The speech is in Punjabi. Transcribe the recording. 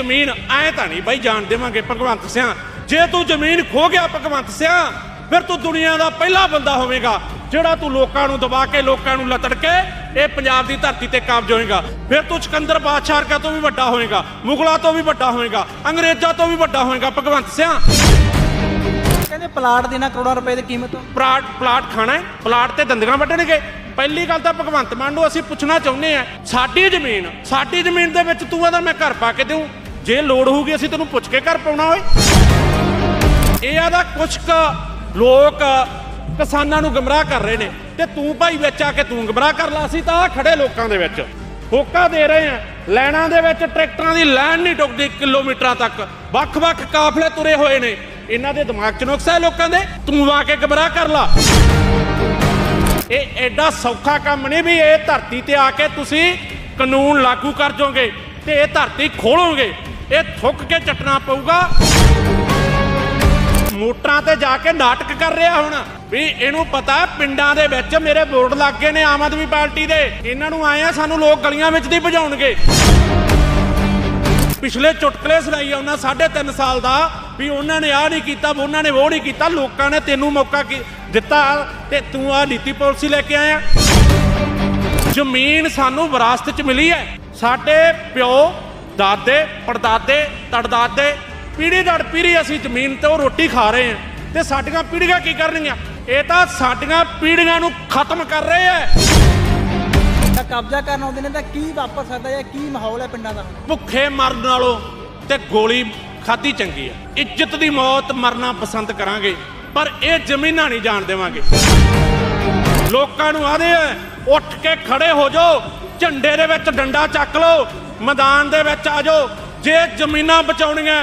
ਜ਼ਮੀਨ ਐ ਤਾਂ ਨਹੀਂ ਬਾਈ ਜਾਣ ਦੇਵਾਂਗੇ ਭਗਵੰਤ ਸਿਆ। ਜੇ ਤੂੰ ਜ਼ਮੀਨ ਖੋ ਗਿਆ ਭਗਵੰਤ ਸਿਆ ਫਿਰ ਤੂੰ ਦੁਨੀਆ ਦਾ ਪਹਿਲਾ ਬੰਦਾ ਹੋਵੇਗਾ ਜਿਹੜਾ ਤੂੰ ਲੋਕਾਂ ਨੂੰ ਦਬਾ ਕੇ ਲੋਕਾਂ ਨੂੰ ਲਤੜ ਕੇ ਇਹ ਪੰਜਾਬ ਦੀ ਧਰਤੀ ਤੇ ਕਾਬਜ ਹੋਏਗਾ। ਫਿਰ ਤੂੰ ਸਿਕੰਦਰ ਬਾਦਸ਼ਾਹ ਵਰਗਾ ਤੋਂ ਵੀ ਵੱਡਾ ਹੋਏਗਾ ਮੁਗਲਾਂ ਤੋਂ ਵੀ ਵੱਡਾ ਹੋਏਗਾ ਅੰਗਰੇਜ਼ਾਂ ਤੋਂ ਵੀ ਵੱਡਾ ਹੋਏਗਾ ਭਗਵੰਤ ਸਿਆ। ਕਹਿੰਦੇ ਪਲਾਟ ਦੇਣਾ ਕਰੋੜਾਂ ਰੁਪਏ ਦੀ ਕੀਮਤ। ਪਲਾਟ ਪਲਾਟ ਖਾਣਾ ਹੈ ਪਲਾਟ ਤੇ ਦੰਦਗਾ ਵੱਢਣਗੇ। ਪਹਿਲੀ ਗੱਲ ਤਾਂ ਭਗਵੰਤ ਮਾਨ ਨੂੰ ਅਸੀਂ ਪੁੱਛਣਾ ਚਾਹੁੰਦੇ ਆ ਸਾਡੀ ਜ਼ਮੀਨ ਸਾਡੀ ਜ਼ਮੀਨ ਦੇ ਵਿੱਚ ਤੂੰ ਆਦਾ ਮੈਂ ਘਰ ਪਾ ਕੇ ਦੇਉ ਜੇ ਲੋੜ ਹੋਊਗੀ, ਅਸੀਂ ਤੈਨੂੰ ਪੁੱਛ ਕੇ ਘਰ ਪਾਉਣਾ ਓਏ। ਇਹ ਆ ਆਦਾ ਕੁਛ ਕੁ ਲੋਕ ਕਿਸਾਨਾਂ ਨੂੰ ਗਮਰਾਹ ਕਰ ਰਹੇ ਨੇ ਤੇ ਤੂੰ ਭਾਈ ਵਿੱਚ ਆ ਕੇ ਤੂੰ ਗਮਰਾਹ ਕਰ ਲਾ, ਅਸੀਂ ਤਾਂ ਖੜੇ ਲੋਕਾਂ ਦੇ ਵਿੱਚ। ਹੋਕਾ ਦੇ ਰਹੇ ਆ, ਲੈਣਾ ਦੇ ਵਿੱਚ ਟਰੈਕਟਰਾਂ ਦੀ ਲਾਈਨ ਨਹੀਂ ਟੁੱਕਦੀ ਕਿਲੋਮੀਟਰਾਂ ਤੱਕ। ਵੱਖ-ਵੱਖ ਕਾਫਲੇ ਤੁਰੇ ਹੋਏ ਨੇ। ਇਹਨਾਂ ਦੇ ਦਿਮਾਗ 'ਚ ਨੁਕਸ ਹੈ ਲੋਕਾਂ ਦੇ? ਤੂੰ ਆ ਕੇ ਗਮਰਾਹ ਕਰ ਲਾ। ਇਹ ਐਡਾ ਸੌਖਾ ਕੰਮ ਨਹੀਂ ਵੀ ਇਹ ਧਰਤੀ ਤੇ ਆ ਕੇ ਤੁਸੀਂ ਕਾਨੂੰਨ ਲਾਗੂ ਕਰ ਜੋਗੇ ਤੇ ਇਹ ਧਰਤੀ ਖੋਲੋਗੇ। ਇਹ ਥੁੱਕ ਕੇ ਚੱਟਣਾ ਪਊਗਾ। ਮੋਟਰਾਂ ਤੇ ਜਾ ਕੇ ਨਾਟਕ ਕਰ ਰਿਹਾ ਹੁਣ। ਵੀ ਇਹਨੂੰ ਪਤਾ ਪਿੰਡਾਂ ਦੇ ਵਿੱਚ ਮੇਰੇ ਬੋਰਡ ਲੱਗ ਗਏ ਨੇ ਆਮ ਆਦਮੀ ਪਾਰਟੀ ਦੇ। ਇਹਨਾਂ ਨੂੰ ਆਏ ਆ ਸਾਨੂੰ ਲੋਕ ਗਲੀਆਂ ਵਿੱਚ ਦੀ ਭਜਾਉਣਗੇ। ਪਿਛਲੇ ਚੁਟਕਲੇ ਸੁਣਾਈ ਆ ਉਹਨਾਂ 3.5 ਸਾਲ ਦਾ ਵੀ ਉਹਨਾਂ ਨੇ ਆਹ ਨਹੀਂ ਕੀਤਾ, ਉਹਨਾਂ ਨੇ ਉਹ ਨਹੀਂ ਕੀਤਾ। ਲੋਕਾਂ ਨੇ ਤੈਨੂੰ ਮੌਕਾ ਦਿੱਤਾ ਤੇ ਤੂੰ ਆਹ ਨੀਤੀ ਪਾਲਿਸੀ ਲੈ ਕੇ ਆਇਆ। ਜ਼ਮੀਨ ਸਾਨੂੰ ਵਿਰਾਸਤ 'ਚ ਮਿਲੀ ਹੈ। ਸਾਡੇ ਪਿਓ ਦਾਦੇ ਪੜਦਾਦੇ ਤੜਦਾਦੇ ਪੀੜ੍ਹੀ ਦਰ ਪੀੜ੍ਹੀ ਅਸੀਂ ਜ਼ਮੀਨ ਤੇ ਉਹ ਰੋਟੀ ਖਾ ਰਹੇ ਹਾਂ ਤੇ ਸਾਡੀਆਂ ਪੀੜ੍ਹੀਆਂ ਕੀ ਕਰਨਗੀਆਂ? ਇਹ ਤਾਂ ਸਾਡੀਆਂ ਪੀੜ੍ਹੀਆਂ ਨੂੰ ਖਤਮ ਕਰ ਰਹੇ ਐ ਤਾਂ ਕਬਜ਼ਾ ਕਰਨ ਆਉਂਦੇ ਨੇ ਤਾਂ ਕੀ ਵਾਪਰ ਸਕਦਾ ਜਾਂ ਕੀ ਮਾਹੌਲ ਹੈ ਪਿੰਡਾਂ ਦਾ? ਭੁੱਖੇ ਮਰਨ ਨਾਲੋਂ ਤੇ ਗੋਲੀ ਖਾਦੀ ਚੰਗੀ ਆ। ਇੱਜ਼ਤ ਦੀ ਮੌਤ ਮਰਨਾ ਪਸੰਦ ਕਰਾਂਗੇ ਪਰ ਇਹ ਜ਼ਮੀਨਾਂ ਨਹੀਂ ਜਾਣ ਦੇਵਾਂਗੇ। ਲੋਕਾਂ ਨੂੰ ਆਦੇ ਐ ਉੱਠ ਕੇ ਖੜੇ ਹੋ ਜਾਓ ਝੰਡੇ ਦੇ ਵਿੱਚ ਡੰਡਾ ਚੱਕ ਲਓ ਮੈਦਾਨ ਦੇ ਵਿੱਚ ਆ ਜਾਓ। ਜੇ ਜ਼ਮੀਨਾਂ ਬਚਾਉਣੀਆਂ